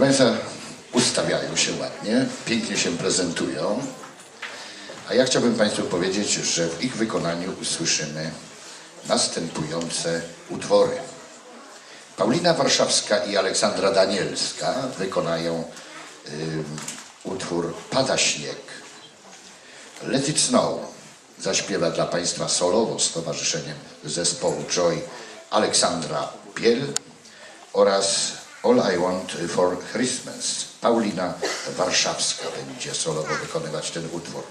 Państwa, ustawiają się ładnie, pięknie się prezentują, a ja chciałbym Państwu powiedzieć, że w ich wykonaniu usłyszymy następujące utwory. Paulina Warszawska i Aleksandra Danielska wykonają ym, utwór Pada śnieg. Let It Snow zaśpiewa dla Państwa solowo z towarzyszeniem zespołu Joy Aleksandra Biel oraz All I Want for Christmas. Paulina Warszawska będzie solowo wykonywać ten utwór.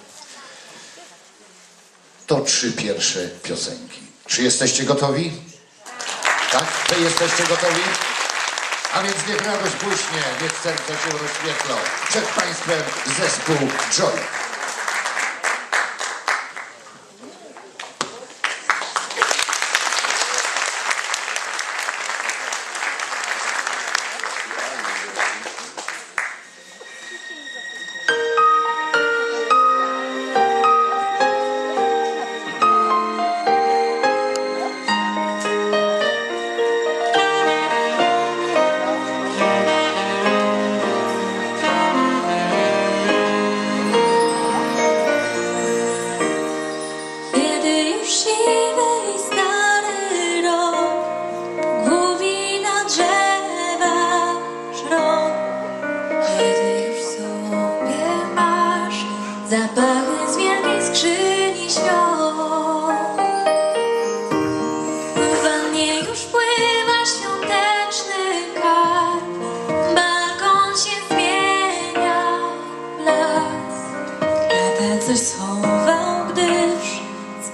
To trzy pierwsze piosenki. Czy jesteście gotowi? Tak? Wy jesteście gotowi? A więc niech radość błyśnie, niech serce się rozświetlą. Przed Państwem zespół Joy.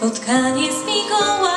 Spotkanie z Mikołajem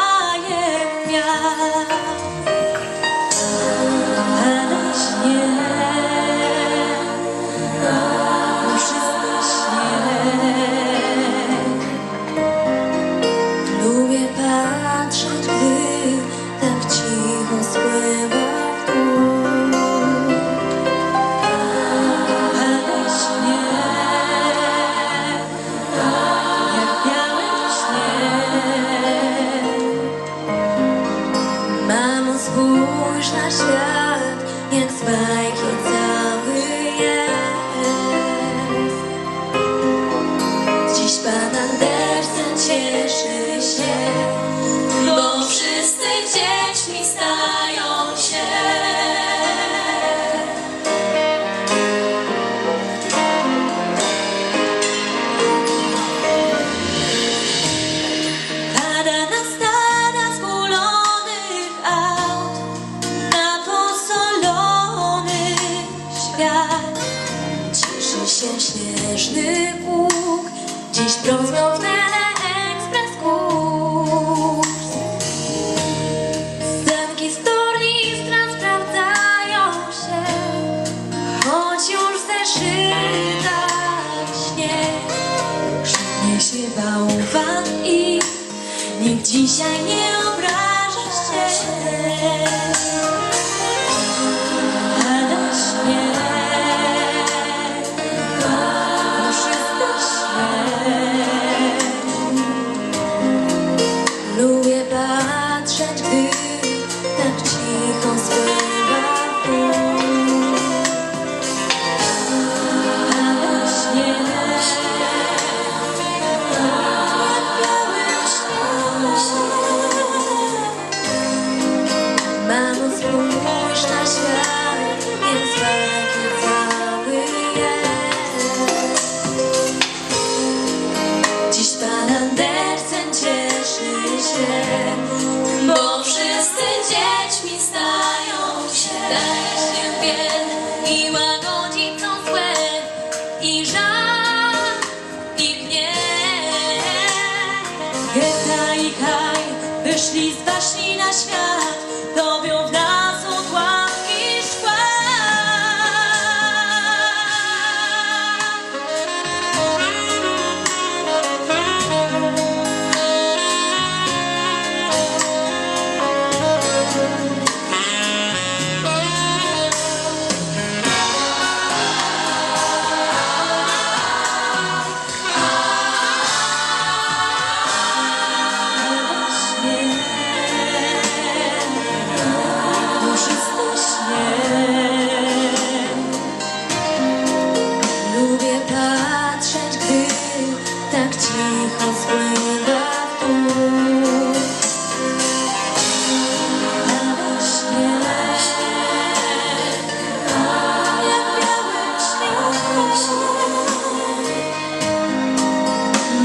śnieżny pług, dziś prąsnął w teleekspres kurs. Scenki z tornistra sprawdzają się, choć już zeszyta śnieg. Szepnie się bałwan i nikt dzisiaj nie dziećmi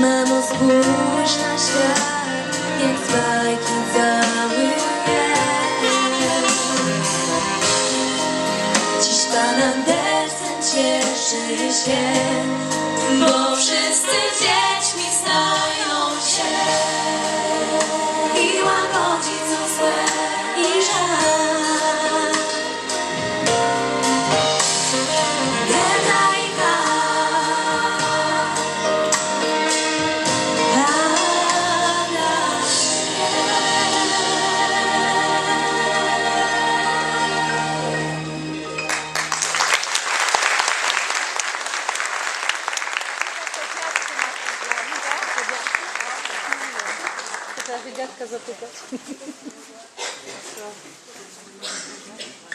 Samemu spójrz na świat, jak z bajki cały jest. Dziś Pan Andersen cieszy się, bo wszyscy dziećmi stają się. Дядька затупа.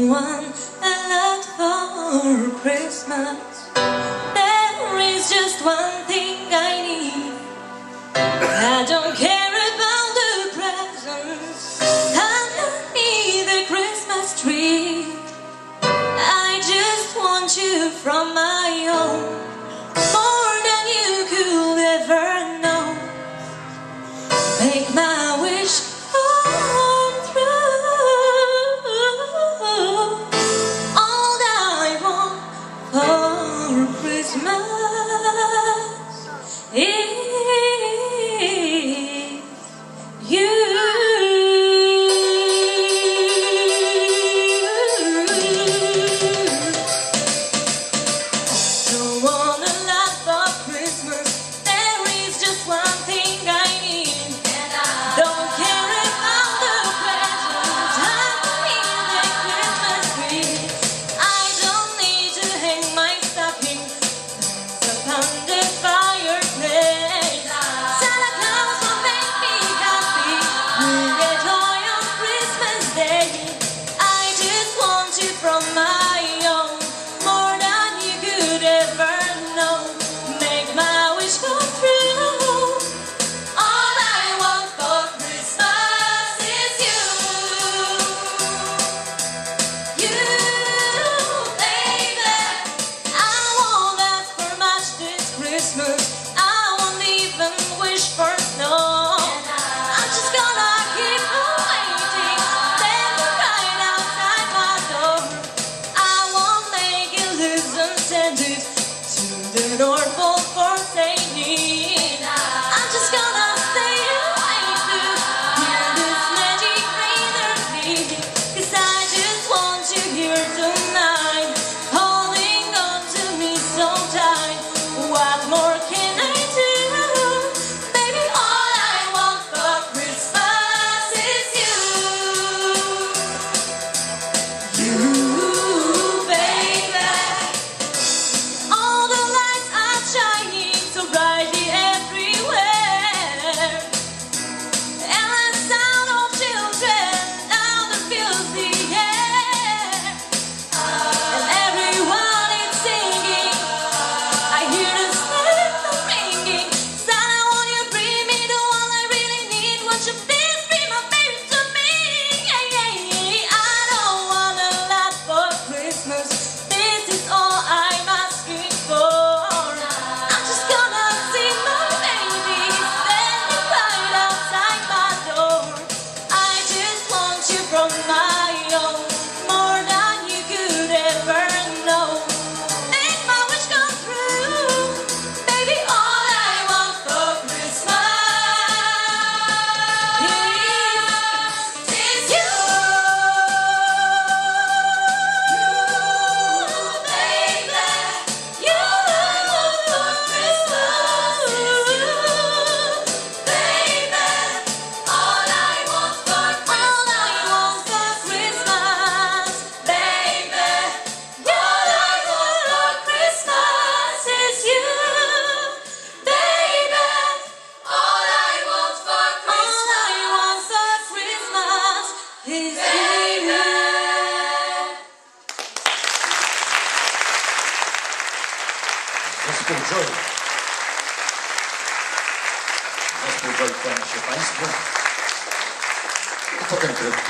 I one I loved for Christmas. There is just one thing I need. I don't care about the presents. Underneath the Christmas tree. I just want you from my home. More than you could ever know. Make my wish Christmas. I won't even wish for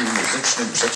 muzycznym